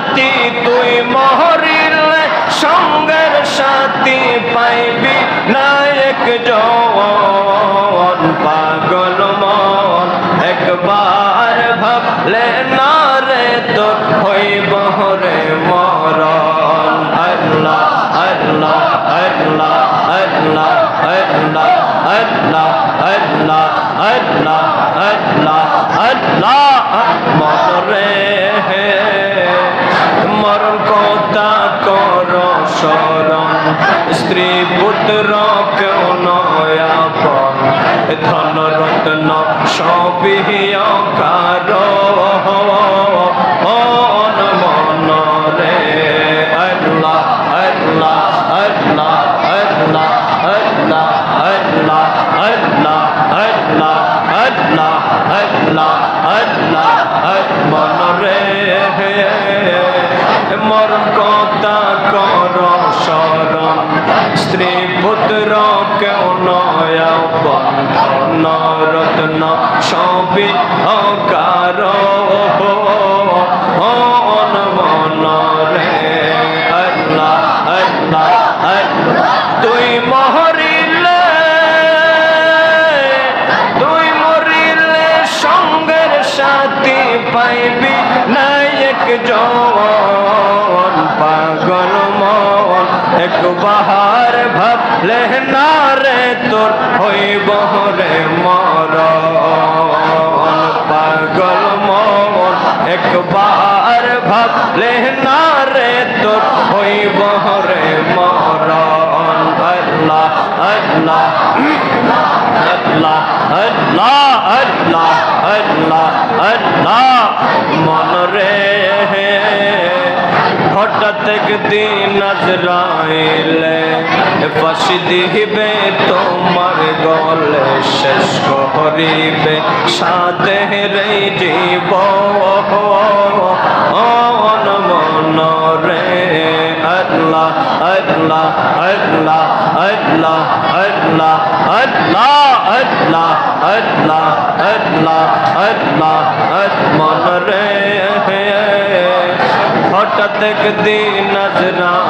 সাথী, তুই মহরিলে, সঙ্গের সাথী পাইবি নায়ক জন পাগল মন। একবার ভাবলে না রে তোর হইব রে মরণ। আল্লাহ আল্লাহ আল্লাহ আল্লাহ আল্লাহ আল্লাহ আল্লাহ আল্লাহ আল্লাহ। সরণ স্ত্রী পুত্র কেউ নয়াপন ধন রত্ন সবিহ মনরে মর কথা রত্ন সবি অকার। মন মন রে, আল্লাহ আল্লাহ আল্লাহ। তুই মহরিলে, তুই মরিলে সঙ্গের সাথী পাইবি নায়ক জন পাগল মন, এক বাহার ভাবলে না রে তোর হইব রে মরণ एक बार भब लेना रे तो कोई बहरे मौरन अल्लाह अल्लाह अल्लाह अल्लाह अल्लाह अल्लाह अल्लाह मन रे হঠাৎ একদিন আজরাইলে ফাঁসি দিবে তোমার শেষ করিবে সাথে রে জীব অন মন রে আল্লাহ আল্লাহ আল্লাহ আল্লাহ আল্লাহ আল্লাহ আল্লাহ আল্লাহ আল্লাহ আল্লাহ মন রে হঠাৎ একদিন নজরাইলে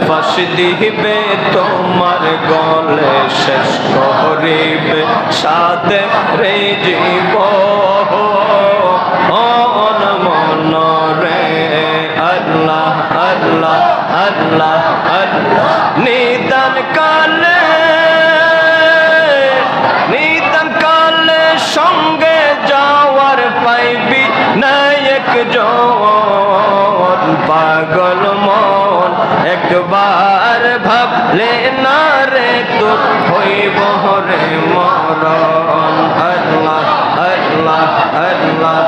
ফাঁসি দিবে তোমার গলে শেষ করিবে সাথে রে জীব একবার ভাবলে না রে তোর হইব রে মরণ আল্লাহ আল্লাহ আল্লাহ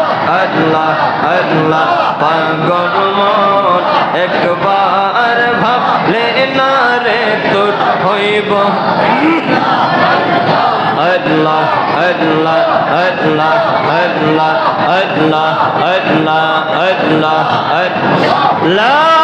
আল্লাহ আল্লাহ পাগল মন একবার ভাবলে না রে তোর হইব আল্লাহ আল্লাহ আল্লাহ আল্লাহ আল্লাহ আল্লাহ আল্লাহ আল্লাহ